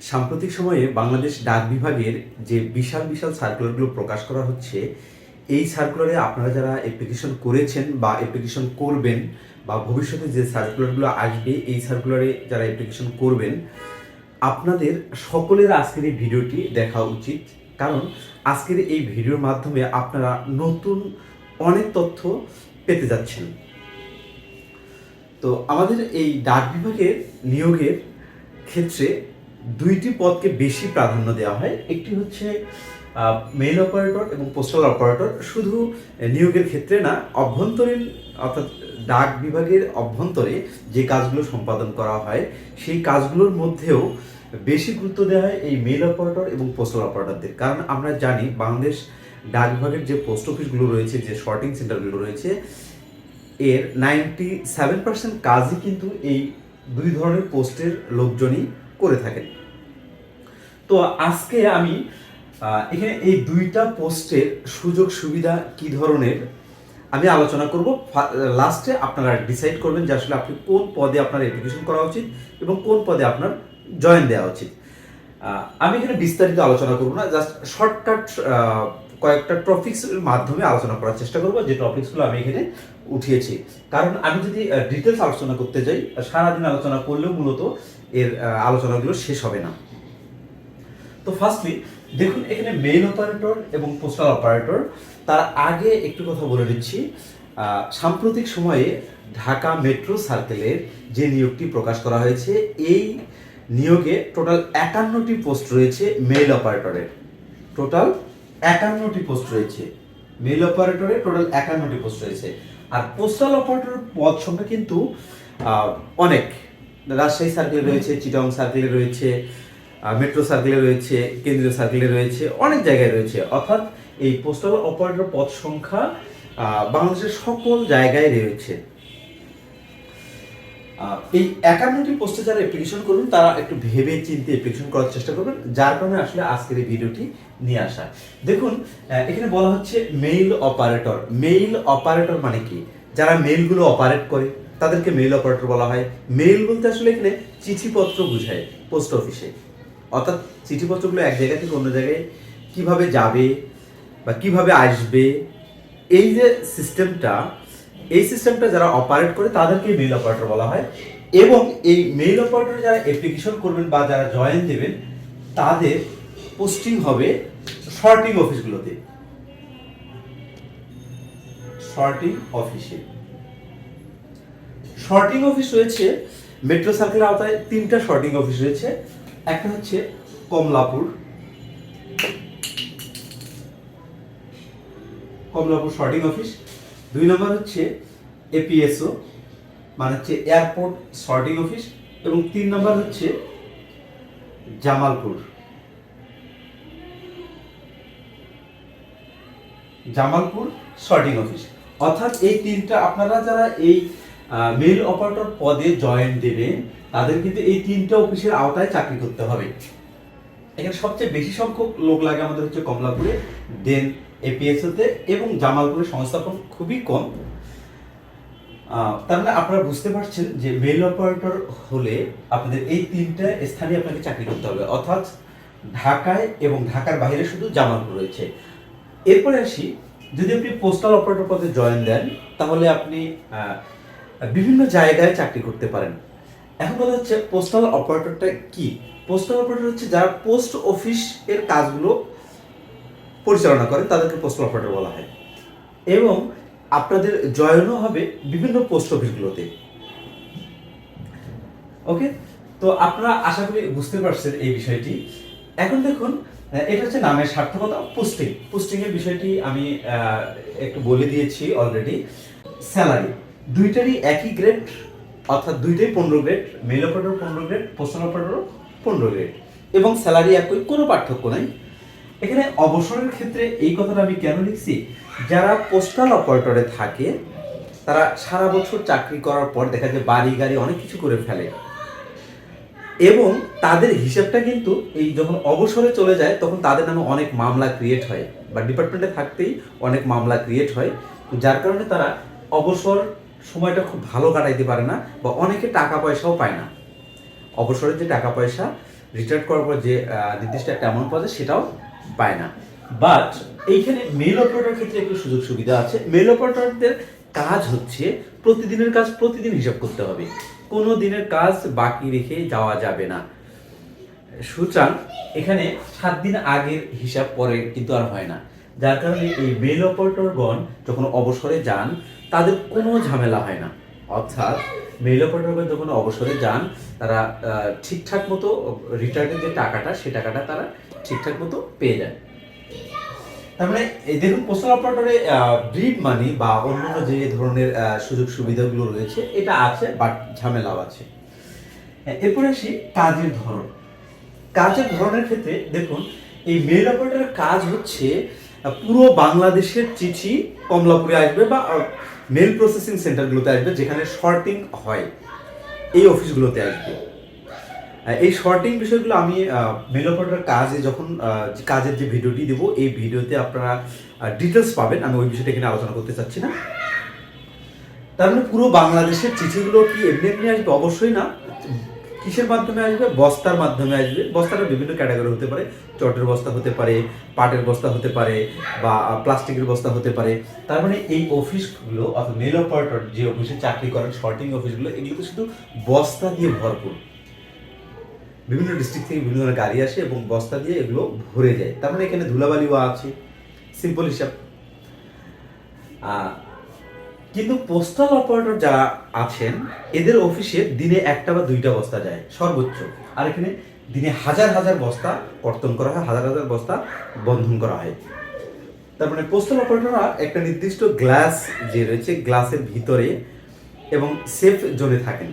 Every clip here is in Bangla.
সাম্প্রতিক সময়ে বাংলাদেশ ডাক বিভাগের যে বিশাল বিশাল সার্কুলারগুলো প্রকাশ করা হচ্ছে, এই সার্কুলারে আপনারা যারা অ্যাপ্লিকেশন করেছেন বা অ্যাপ্লিকেশন করবেন বা ভবিষ্যতে যে সার্কুলারগুলো আসবে, এই সার্কুলারে যারা অ্যাপ্লিকেশন করবেন, আপনাদের সকলের আজকের এই ভিডিওটি দেখা উচিত। কারণ আজকের এই ভিডিওর মাধ্যমে আপনারা নতুন অনেক তথ্য পেতে যাচ্ছেন। তো আমাদের এই ডাক বিভাগের নিয়োগের ক্ষেত্রে দুইটি পদকে বেশি প্রাধান্য দেওয়া হয়। একটি হচ্ছে মেইল অপারেটর এবং পোস্টাল অপারেটর শুধু নিয়োগের ক্ষেত্রে না, অভ্যন্তরীণ অর্থাৎ ডাক বিভাগের অভ্যন্তরে যে কাজগুলো সম্পাদন করা হয়, সেই কাজগুলোর মধ্যেও বেশি গুরুত্ব দেওয়া হয় এই মেইল অপারেটর এবং পোস্টাল অপারেটরদের কারণ আমরা জানি, বাংলাদেশ ডাক বিভাগের যে পোস্ট অফিসগুলো রয়েছে, যে শর্টিং সেন্টারগুলো রয়েছে, এর নাইনটি সেভেন পার্সেন্ট কাজই কিন্তু এই দুই ধরনের পোস্টের লোকজনই করে থাকেন। তো আজকে আমি এখানে এই দুইটা পোস্টের সুযোগ সুবিধা কি ধরনের, আমি আলোচনা করব। লাস্টে আপনারা ডিসাইড করবেন যে আসলে আপনি কোন পদে আপনার অ্যাপ্লিকেশন করা উচিত এবং কোন পদে আপনার জয়েন দেওয়া উচিত। আমি এখানে বিস্তারিত আলোচনা করব না জাস্ট শর্টকাট কয়েকটা টপিক্স মাধ্যমে আলোচনা করার চেষ্টা করব, যে টপিকসগুলো আমি এখানে উঠিয়েছি। কারণ আমি যদি ডিটেলস আলোচনা করতে যাই, সারাদিন আলোচনা করলেও মূলত এর আলোচনাগুলো শেষ হবে না। তো ফার্স্টলি দেখুন, এখানে মেইল অপারেটর এবং পোস্টাল অপারেটর তার আগে একটু কথা বলে দিচ্ছি। সাম্প্রতিক সময়ে ঢাকা মেট্রো সার্কেলের যে নিয়োগটি প্রকাশ করা হয়েছে, এই নিয়োগে টোটাল একান্নটি পোস্ট রয়েছে মেইল অপারেটরের টোটাল একান্নটি পোস্ট রয়েছে। মেইল অপারেটরে টোটাল একান্নটি পোস্ট রয়েছে। আর পোস্টাল অপারেটরের পদ সংখ্যা কিন্তু অনেক। রাজশাহী সার্কেলে রয়েছে, চিটং সার্কেলে রয়েছে মেট্রো সার্কেলে রয়েছে, কেন্দ্রীয় সার্কেলে রয়েছে, অনেক জায়গায় রয়েছে। অর্থাৎ এই পোস্টাল অপারেটর পদ সংখ্যা বাংলাদেশের সকল জায়গায় রয়েছে। এই একান্নটি পোস্টে যারা অ্যাপ্লিকেশন করবেন তারা একটু ভেবে চিন্তে অ্যাপ্লিকেশন করার চেষ্টা করবেন, যার কারণে আসলে আজকের এই ভিডিওটি নিয়ে আসা। দেখুন এখানে বলা হচ্ছে মেইল অপারেটর মেইল অপারেটর মানে কি? যারা মেইলগুলো অপারেট করে, তাদেরকে মেইল অপারেটর বলা হয়। মেইল বলতে আসলে এখানে চিঠিপত্র বোঝায় পোস্ট অফিসে অর্থাৎ চিঠিপত্রগুলো এক জায়গা থেকে অন্য জায়গায় কীভাবে যাবে বা কীভাবে আসবে, এই যে সিস্টেমটা এই সিস্টেমটা যারা অপারেট করে তাদেরকে মেইল অপারেটর বলা হয় এবং এই মেইল অপারেটর যারা অ্যাপ্লিকেশন করবেন বা যারা জয়েন দেবেন, তাদের পোস্টিং হবে শর্টিং অফিসগুলোতে শর্টিং অফিসে শর্টিং অফিস রয়েছে মেট্রো সার্কেলের আওতায় তিনটা শর্টিং অফিস রয়েছে। একটা হচ্ছে কমলাপুর। কমলাপুর শর্টিং অফিস দুই নম্বর হচ্ছে এপিএসও মানে হচ্ছে এয়ারপোর্ট শর্টিং অফিস এবং তিন নম্বর হচ্ছে জামালপুর। জামালপুর শর্টিং অফিস অর্থাৎ এই তিনটা আপনারা যারা এই মেল অপারেটর পদে জয়েন দেবেন তাদের কিন্তু এই তিনটা অফিসের আওতায় চাকরি করতে হবে। এখানে সবচেয়ে বেশি সংখ্যক লোক লাগে আমাদের হচ্ছে কমলাপুরে, দেন এপিএসওতে এবং জামালপুরের সংস্থাপন খুবই কম। তার মানে আপনারা বুঝতে পারছেন যে মেল অপারেটর হলে আপনাদের এই তিনটা স্থানে আপনাকে চাকরি করতে হবে, অর্থাৎ ঢাকায় এবং ঢাকার বাইরে শুধু জামালপুর রয়েছে। এরপরে আসি, যদি আপনি পোস্টাল অপারেটর পদে জয়েন দেন, তাহলে আপনি বিভিন্ন জায়গায় চাকরি করতে পারেন। এখন কথা হচ্ছে পোস্টাল অপারেটরটা কি? পোস্টাল অপারেটর হচ্ছে যারা পোস্ট অফিস এর কাজগুলো পরিচালনা করেন তাদেরকে পোস্টাল অপারেটর বলা হয়। এবং আপনাদের জয়েনও হবে বিভিন্ন পোস্ট অফিসগুলোতে ওকে? তো আপনারা আশা করি বুঝতে পারছেন এই বিষয়টি। এখন দেখুন এটা হচ্ছে নামের সার্থকতা পোস্টিং পোস্টিং এর বিষয়টি আমি একটু বলে দিয়েছি অলরেডি স্যালারি দুইটারই একই গ্রেড অর্থাৎ দুইটাই পনেরো গ্রেড মেল অপারেটর পনেরো গ্রেড পোস্টাল অপারেটর পনেরো গ্রেড এবং স্যালারি একই, কোনো পার্থক্য নাই। এখানে অবসরের ক্ষেত্রে এই কথাটা আমি কেন লিখছি? যারা পোস্টাল অপারেটরে থাকে, তারা সারা বছর চাকরি করার পর দেখা যায় বাড়ি, গাড়ি অনেক কিছু করে ফেলে। এবং তাদের হিসাবটা কিন্তু এই যখন অবসরে চলে যায়, তখন তাদের নামে অনেক মামলা ক্রিয়েট হয়। বা ডিপার্টমেন্টে থাকতেই অনেক মামলা ক্রিয়েট হয়। যার কারণে তারা অবসর সময়টা খুব ভালো কাটাইতে পারে না বা অনেকে টাকা পয়সাও পায় না। অবসরের যে টাকা পয়সা রিটায়ার করার পর যে নির্দিষ্ট একটা অ্যামাউন্ট পাওয়া যায় সেটাও পায় না। বাট এইখানে মেল অপারেটর ক্ষেত্রে একটু সুযোগ সুবিধা আছে। মেল অপারেটরদের কাজ হচ্ছে প্রতিদিনের কাজ প্রতিদিন হিসাব করতে হবে। কোনো দিনের কাজ বাকি রেখে যাওয়া যাবে না। সুতরাং এখানে সাত দিন আগের হিসাব পরে কিন্তু আর হয় না। যার কারণে এই মেল অপারেটরগণ যখন অবসরে যান তাদের কোনো ঝামেলা হয় না। অর্থাৎ মেল অপারেটরগণ যখন অবসরে যান তারা ঠিকঠাক মতো রিটায়ার্ডের যে টাকাটা সে টাকাটা তারা ঠিকঠাক মতো পেয়ে যায়। তার মানে এই দেখুন পোস্টাল অপারেটরে ব্রিড মানি বা অন্যান্য যে ধরনের সুযোগ সুবিধাগুলো রয়েছে এটা আছে বাট ঝামেলাও আছে। হ্যাঁ, এরপরে আসি কাজের ধরন। কাজের ধরনের ক্ষেত্রে দেখুন এই মেল অপারেটরের কাজ হচ্ছে পুরো বাংলাদেশের চিঠি কমলাপুরে আসবে বা মেল প্রসেসিং সেন্টারগুলোতে আসবে যেখানে শর্টিং হয়। এই অফিসগুলোতে আসবে। এই শর্টিং বিষয়গুলো আমি মেল অপারেটর কাজে যখন কাজের যে ভিডিওটি দেবো, এই ভিডিওতে আপনারা ডিটেলস পাবেন। আমি ওই বিষয়টা এখানে আলোচনা করতে চাচ্ছি না। তার মানে পুরো বাংলাদেশের চিঠিগুলো কি এমনি এমনি আসবে? অবশ্যই না। কিসের মাধ্যমে আসবে? বস্তার মাধ্যমে আসবে। বস্তাটা বিভিন্ন ক্যাটাগরি হতে পারে। চটের বস্তা হতে পারে, পাটের বস্তা হতে পারে বা প্লাস্টিকের বস্তা হতে পারে। তার মানে এই অফিসগুলো অর্থাৎ মেল অপারেটর যে অফিসে চাকরি করেন শর্টিং অফিসগুলো এগুলো তো শুধু বস্তা দিয়ে ভরপুর। বিভিন্ন ডিস্ট্রিক্ট থেকে বিভিন্ন ধরনের গাড়ি আসে এবং বস্তা দিয়ে এগুলো ভরে যায়। তার মানে এখানে ধুলাবালিও আছে। সিম্পল হিসাব। কিন্তু পোস্টাল অপারেটর যারা আছেন, এদের অফিসে দিনে একটা বা দুইটা বস্তা যায়, সর্বোচ্চ। আর এখানে দিনে হাজার হাজার বস্তা কর্তন করা হয়, হাজার হাজার বস্তা বন্ধন করা হয়। তার মানে পোস্টাল অপারেটররা একটা নির্দিষ্ট গ্লাস যে রয়েছে গ্লাসের ভিতরে এবং সেফ জোনে থাকেন।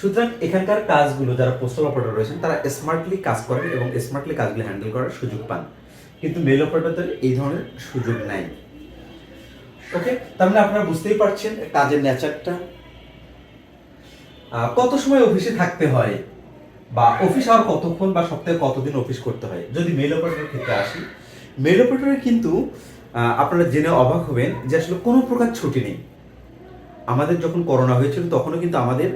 সুতরাং এখানকার কাজগুলো, যারা পোস্টাল অপারেটর রয়েছেন, তারা স্মার্টলি কাজ করেন এবং স্মার্টলি কাজগুলো হ্যান্ডেল করার সুযোগ পান। কিন্তু মেল অপারেটরদের এই ধরনের সুযোগ নাই। ওকে তার মানে আপনারা বুঝতেই পারছেন, কাজের নেচারটা কত সময় অফিসে থাকতে হয়? বা অফিস আর কতক্ষণ বা সপ্তাহে কতদিন অফিস করতে হয়? যদি মেল অপারেটরের ক্ষেত্রে আসি মেল অপারেটরে কিন্তু আপনারা জেনে অবাক হবেন যে আসলে কোনো প্রকার ছুটি নেই। আমাদের যখন করোনা হয়েছিল, তখনও কিন্তু আমাদের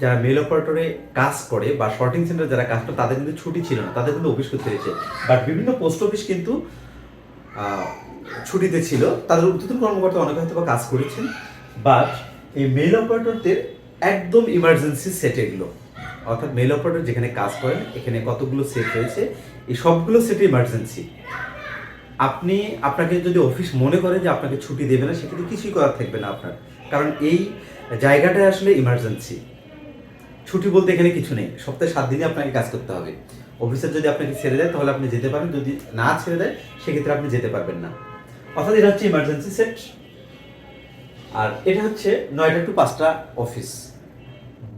যারা মেল অপারেটরে কাজ করে বা শর্টিং সেন্টার যারা কাজ করে, তাদের কিন্তু ছুটি ছিল না। তাদের কিন্তু অফিস করতে হয়েছে। বাট বিভিন্ন পোস্ট অফিস কিন্তু ছুটিতে ছিল। তাদের উদ্যোতন কর্মকর্তা অনেকে হয়তো কাজ করেছেন বাট এই মেল অপারেটরদের একদম ইমার্জেন্সি সেট এগুলো। অর্থাৎ মেল অপারেটর যেখানে কাজ করেন, এখানে কতগুলো সেট রয়েছে, এই সবগুলো সেট ইমার্জেন্সি আপনি, আপনাকে যদি অফিস মনে করে যে আপনাকে ছুটি দেবে না, সেক্ষেত্রে কিছুই করার থাকবে না আপনার। কারণ এই জায়গাটায় আসলে ইমার্জেন্সি ছুটি বলতে এখানে কিছু নেই। সপ্তাহে সাত দিনে আপনাকে কাজ করতে হবে। অফিসার যদি আপনাকে ছেড়ে দেয়, তাহলে আপনি যেতে পারেন। যদি না ছেড়ে দেয়, সেক্ষেত্রে আপনি যেতে পারবেন না। অর্থাৎ এটা হচ্ছে ইমার্জেন্সি সেট আর এটা হচ্ছে নয়টা টু পাঁচটা অফিস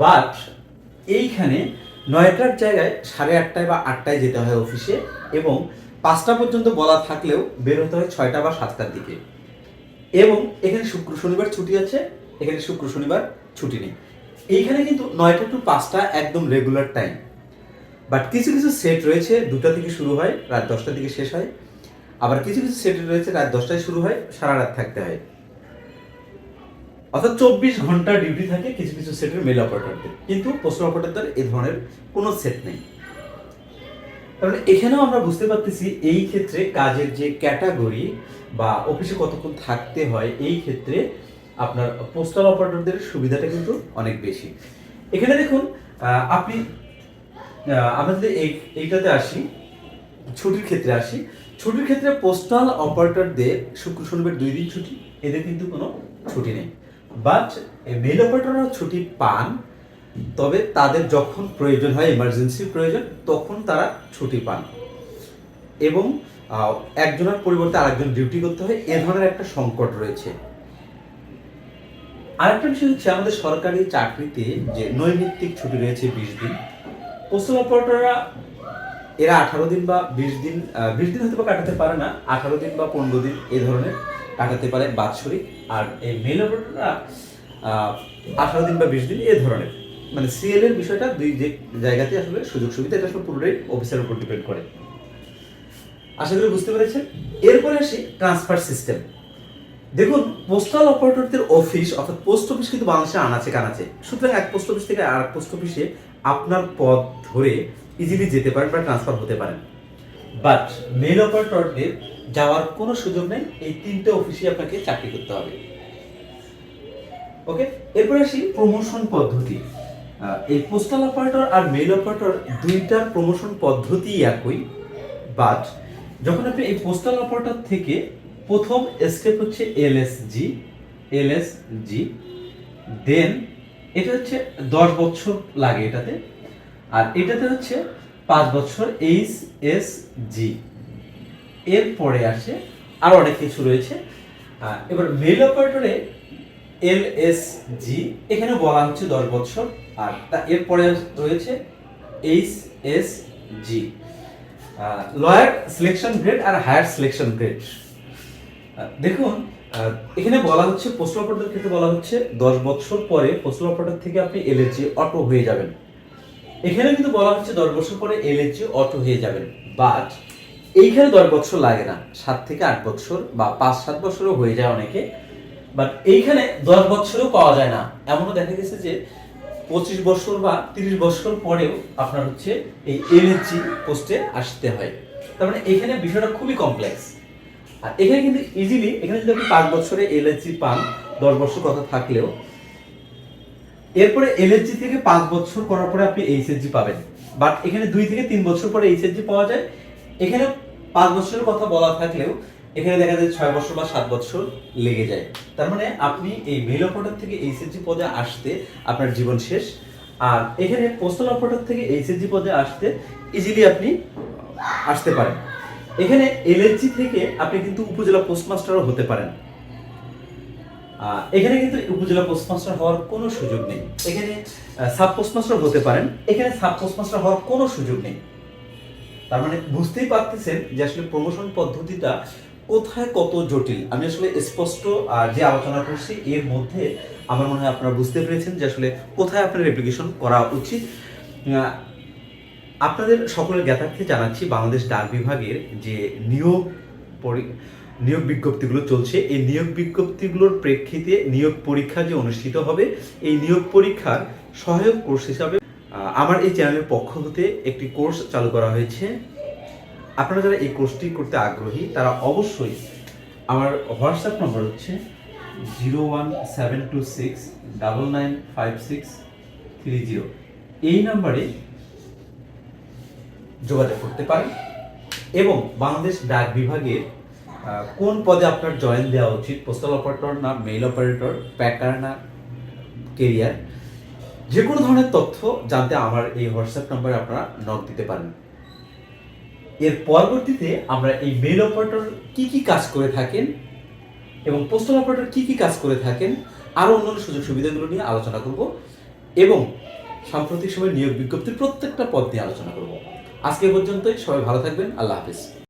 বাট এইখানে নয়টার জায়গায় সাড়ে আটটায় বা আটটায় যেতে হয় অফিসে এবং পাঁচটা পর্যন্ত বলা থাকলেও বের হতে হয় ছয়টা বা সাতটার দিকে। এবং এখানে শুক্র, শনিবার ছুটি আছে, এখানে শুক্র, শনিবার ছুটি নেই। এইখানে কিন্তু নয়টা টু পাঁচটা একদম রেগুলার টাইম বাট কিছু কিছু সেট রয়েছে, দুটা থেকে শুরু হয়, রাত দশটা থেকে শেষ হয়। আবার কিছু কিছু সেট রয়েছে, রাত দশটায় শুরু হয়, সারা রাত থাকতে হয়। অর্থাৎ চব্বিশ ঘণ্টা ডিউটি থাকে কিছু কিছু সেটের মেল অপারেটরদের কিন্তু পোস্টাল অপারেটরদের এই ধরনের কোনো সেট নেই। তার মানে এখানেও আমরা বুঝতে পারতেছি এই ক্ষেত্রে কাজের যে ক্যাটাগরি বা অফিসে কতক্ষণ থাকতে হয়, এই ক্ষেত্রে আপনার পোস্টাল অপারেটরদের সুবিধাটা কিন্তু অনেক বেশি। এখানে দেখুন আপনি আমরা যদি এই, এইটাতে আসি, ছুটির ক্ষেত্রে আসি ছুটির ক্ষেত্রে পোস্টাল অপারেটরদের শুক্র, শনিবার দুই দিন ছুটি, এদের কিন্তু কোনো ছুটি নেই। বাট মেল অপারেটররা ছুটি পান, তবে তাদের যখন প্রয়োজন হয় এমার্জেন্সি প্রয়োজন, তখন তারা ছুটি পান। এবং একজনের পরিবর্তে আরেকজন ডিউটি করতে হয়, এ ধরনের একটা সংকট রয়েছে। আরেকটা বিষয় হচ্ছে, আমাদের সরকারি চাকরিতে যে নৈমিত্তিক ছুটি রয়েছে বিশ দিন পোস্টাল অপারেটররা এরা আঠারো দিন বা বিশ দিন বিশ দিন হয়তো বা কাটাতে পারে না, আঠারো দিন বা পনেরো দিন এ ধরনের কাটাতে পারে বাৎসরিক। আর এই মেল অপারেটররা আঠারো দিন বা বিশ দিন এ ধরনের। মানে সিএল এর বিষয়টা দুই যে জায়গাতে আসলে সুযোগ সুবিধা, এটা আসলে পুরোটাই অফিসের উপর ডিপেন্ড করে। আশা করি বুঝতে পেরেছেন? এরপরে আসি ট্রান্সফার সিস্টেম দেখুন পোস্টাল অপারেটরদের অফিস অর্থাৎ পোস্ট অফিস কিন্তু বাংলাদেশে আনাচে কানাচে। সুতরাং এক পোস্ট অফিস থেকে আর এক পোস্ট অফিসে আপনার পদ ধরে ইজিলি যেতে পারেন বা ট্রান্সফার হতে পারেন। বাট মেল অপারেটরদের যাওয়ার কোনো সুযোগ নেই, এই তিনটে অফিসে আপনাকে চাকরি করতে হবে। ওকে এরপর আসি প্রমোশন পদ্ধতি। এই পোস্টাল অপারেটর আর মেল অপারেটর দুইটার প্রমোশন পদ্ধতি একই বাট যখন আপনি এই পোস্টাল অপারেটর থেকে প্রথম স্টেপ হচ্ছে এলএসজি এলএসজি দেন এটা হচ্ছে দশ বছর লাগে এটাতে। আর এটাতে হচ্ছে পাঁচ বছর এইচ, এস, জি। এরপরে আসে আরও অনেক কিছু রয়েছে। এবার মেল অপারেটরে এল, এস, জি এখানে বলা হচ্ছে দশ বছর। আর তা এরপরে রয়েছে H, S, G. Lower selection grade আর হায়ার সিলেকশন গ্রেড দেখুন এখানে বলা হচ্ছে পোস্টাল অপারেটর ক্ষেত্রে বলা হচ্ছে দশ বছর পরে পোস্টাল অপারেটর থেকে আপনি এলএসজি অটো হয়ে যাবেন। এখানে কিন্তু বলা হচ্ছে দশ বছর পরে এলএসজি অটো হয়ে যাবেন। বাট এইখানে দশ বছর লাগে না। সাত থেকে আট বছর বা পাঁচ, সাত বছরও হয়ে যায় অনেকে। বাট এইখানে দশ বছরও পাওয়া যায় না। এমনও দেখা গেছে যে পঁচিশ বছর বা তিরিশ বছর পরেও আপনার হচ্ছে এই এলএসজি পোস্টে আসতে হয়। তার মানে এখানে বিষয়টা খুবই কমপ্লেক্স আর এখানে কিন্তু ইজিলি এখানে যদি আপনি পাঁচ বছরে এলএসজি পান, দশ বছর কথা থাকলেও এরপরে এলএসজি থেকে পাঁচ বছর করার পরে আপনি এইচএসজি পাবেন। বাট এখানে দুই থেকে তিন বছর পরে এইচএসজি পাওয়া যায়। এখানে পাঁচ বছরের কথা বলা থাকলেও এখানে দেখা যায় ছয় বছর বা সাত বছর লেগে যায়। তার মানে আপনি এই মেল অপারেটর থেকে এইচএসজি পদে আসতে আপনার জীবন শেষ। আর এখানে পোস্টাল অপারেটর থেকে এইচএসজি পদে আসতে ইজিলি আপনি আসতে পারেন। এখানে এলএসজি থেকে আপনি কিন্তু উপজেলা পোস্টমাস্টারও হতে পারেন। এখানে কিন্তু উপজেলা পোস্টমাস্টার হওয়ার কোনো সুযোগ নেই। এখানে সাব পোস্টমাস্টার হতে পারেন। এখানে সাব পোস্টমাস্টার হওয়ার কোনো সুযোগ নেই। তার মানে বুঝতেই পারতেছেন যে আসলে প্রমোশন পদ্ধতিটা কোথায় কত জটিল। আমি আসলে স্পষ্ট যে আলোচনা করছি, এর মধ্যে আমার মনে হয় আপনারা বুঝতে পেরেছেন যে আসলে কোথায় আপনার অ্যাপ্লিকেশন করা উচিত। আপনাদের সকলের জ্ঞাতার্থে জানাচ্ছি, বাংলাদেশ ডাক বিভাগের যে নিয়োগ নিয়োগ বিজ্ঞপ্তিগুলো চলছে। এই নিয়োগ বিজ্ঞপ্তিগুলোর প্রেক্ষিতে নিয়োগ পরীক্ষা যে অনুষ্ঠিত হবে, এই নিয়োগ পরীক্ষার সহায়ক কোর্স হিসাবে আমার এই চ্যানেলের পক্ষ হতে একটি কোর্স চালু করা হয়েছে। আপনারা যারা এই কোর্সটি করতে আগ্রহী, তারা অবশ্যই আমার হোয়াটসঅ্যাপ নম্বর হচ্ছে zero one seven two six double nine five six three zero. এই নাম্বারে যোগাযোগ করতে পারেন। এবং বাংলাদেশ ডাক বিভাগের কোন পদে আপনার জয়েন দেওয়া উচিত? পোস্টাল অপারেটর না মেইল অপারেটর প্যাকার না কেরিয়ার যে কোনো ধরনের তথ্য জানতে আমার এই হোয়াটসঅ্যাপ নাম্বারে আপনারা নক দিতে পারেন। এর পরবর্তীতে আমরা এই মেইল অপারেটর কি কি কাজ করে থাকেন এবং পোস্টাল অপারেটর কি কি কাজ করে থাকেন আরও অন্যান্য সুযোগ সুবিধাগুলো নিয়ে আলোচনা করব এবং সাম্প্রতিক সময় নিয়োগ বিজ্ঞপ্তির প্রত্যেকটা পদ নিয়ে আলোচনা করব। আজকে পর্যন্তই, সবাই ভালো থাকবেন, আল্লাহ হাফিজ।